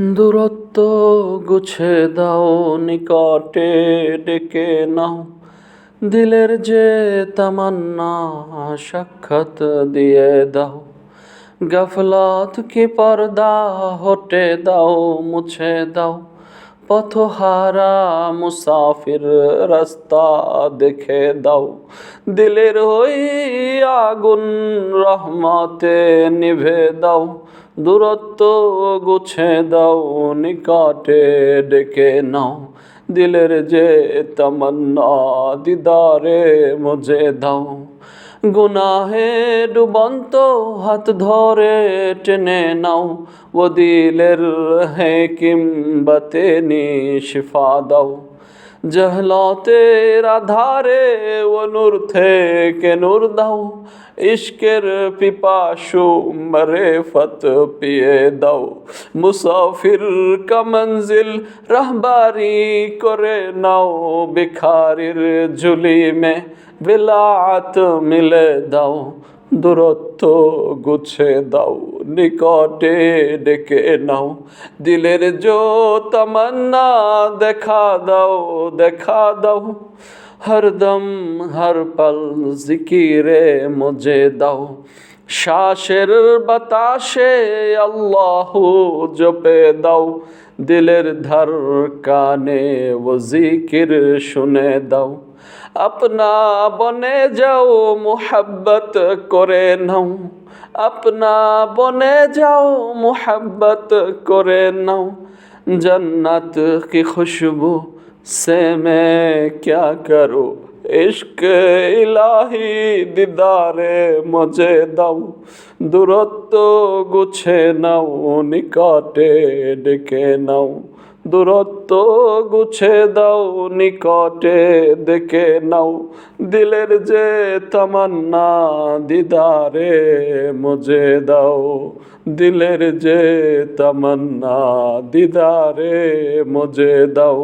দূরত্ব গুছে দাও, নিকটে ডেকে নাও। দিলের যে তামান্না সাক্ষাৎ দিয়ে দাও। গাফলাত কি পর্দা হটে দাও, মুছে দাও। পথহারা মুসাফির রাস্তা দেখে দাও। দিলের হই আগুন রহমতে নিভে দাও। দূরত্ব গুছে দাও, নিকটে ডেকে নাও। দিলের যে তমন্না, দিদারে মুঝে দাও। গুনাহে ডুবন্ত হাত ধরে টেনে নাও। ও দিলের হে কিম্বতে নি শিফা দাও। জহলতের আধারে ও নূর থেকে নূর দাও ইশকের পিপাসু মরে ফত পিয়ে দাও মুসাফির কা মঞ্জিল রাহবারি করে নাও ভিখারির ঝুলি মে বিলাত মিলে দাও দূরত্ব গুছে দাও, নিকটে ডেকে নাও। দিলের জো তমন্না দেখা দাও দেখা দাও। হরদম হর পল জিকিরে মুঝে দাও। শাসের বাতাসে আল্লাহ জপে দাও, দিলের ধর কানে ও জিকির শুনে দাও। আপনা বনে যাও, মোহাব্বত করে নাও। আপনা বনে যাও, মোহাব্বত করে নাও। জন্নত কি খুশবু সে মে ক্যা করো? इश्क इलाही দিদারে মজে দাও দূরত্ব গুছে নাও নিকটে ডেকে নাও দূরত্ব গুছে দাও নিকটে দেখে নাও দিলের যে তামান্না দিদারে মুঝে দাও দিলের যে তামান্না দিদারে মুঝে দাও